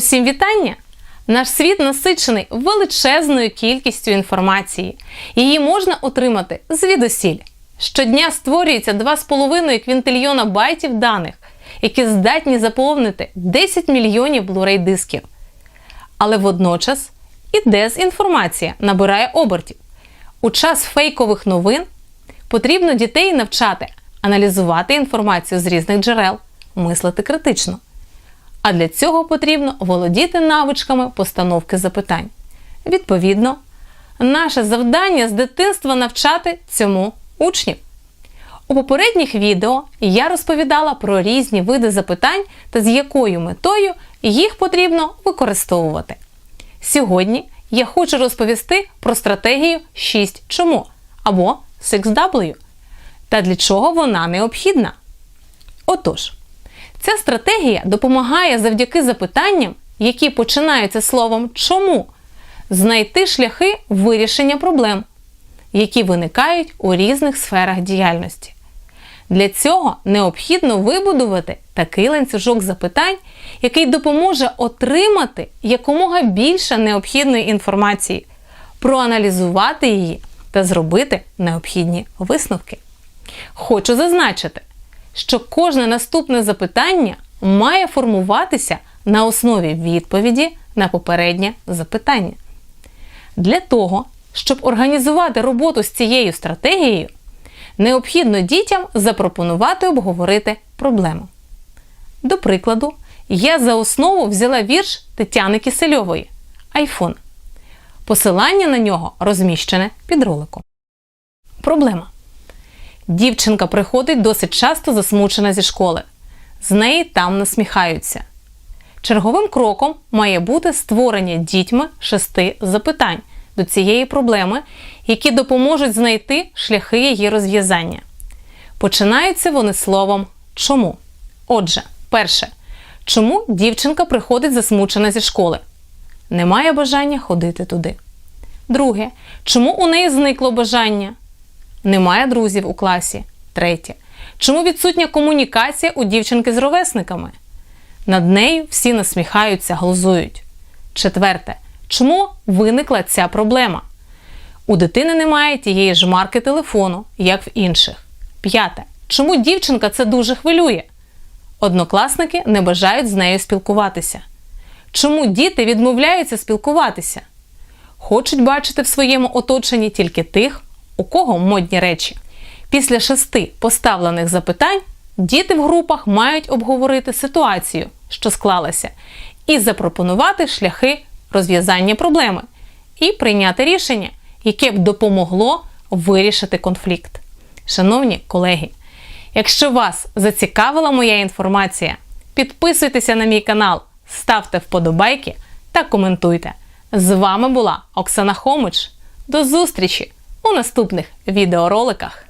Усім вітання! Наш світ насичений величезною кількістю інформації. Її можна отримати звідусіль. Щодня створюється 2,5 квінтильйона байтів даних, які здатні заповнити 10 мільйонів Blu-ray дисків. Але водночас і дезінформація набирає обертів. У час фейкових новин потрібно дітей навчати аналізувати інформацію з різних джерел, мислити критично. А для цього потрібно володіти навичками постановки запитань. Відповідно, наше завдання з дитинства навчати цьому учнів. У попередніх відео я розповідала про різні види запитань та з якою метою їх потрібно використовувати. Сьогодні я хочу розповісти про стратегію 6 чому або 6W та для чого вона необхідна. Отож, ця стратегія допомагає завдяки запитанням, які починаються словом чому, знайти шляхи вирішення проблем, які виникають у різних сферах діяльності. Для цього необхідно вибудувати такий ланцюжок запитань, який допоможе отримати якомога більше необхідної інформації, проаналізувати її та зробити необхідні висновки. Хочу зазначити, що кожне наступне запитання має формуватися на основі відповіді на попереднє запитання. Для того, щоб організувати роботу з цією стратегією, необхідно дітям запропонувати обговорити проблему. До прикладу, я за основу взяла вірш Тетяни Кисельової Айфон. Посилання на нього розміщене під роликом. Проблема. Дівчинка приходить досить часто засмучена зі школи. З неї там насміхаються. Черговим кроком має бути створення дітьми шести запитань до цієї проблеми, які допоможуть знайти шляхи її розв'язання. Починаються вони словом чому. Отже, перше, чому дівчинка приходить засмучена зі школи? Немає бажання ходити туди. Друге, чому у неї зникло бажання? Немає друзів у класі. Третє. Чому відсутня комунікація у дівчинки з ровесниками? Над нею всі насміхаються, глузують. Четверте. Чому виникла ця проблема? У дитини немає тієї ж марки телефону, як в інших. П'яте. Чому дівчинка це дуже хвилює? Однокласники не бажають з нею спілкуватися. Чому діти відмовляються спілкуватися? Хочуть бачити в своєму оточенні тільки тих, у кого модні речі. Після шести поставлених запитань діти в групах мають обговорити ситуацію, що склалася, і запропонувати шляхи розв'язання проблеми, і прийняти рішення, яке б допомогло вирішити конфлікт. Шановні колеги, якщо вас зацікавила моя інформація, підписуйтеся на мій канал, ставте вподобайки та коментуйте. З вами була Оксана Хомич. До зустрічі! У наступних відеороликах.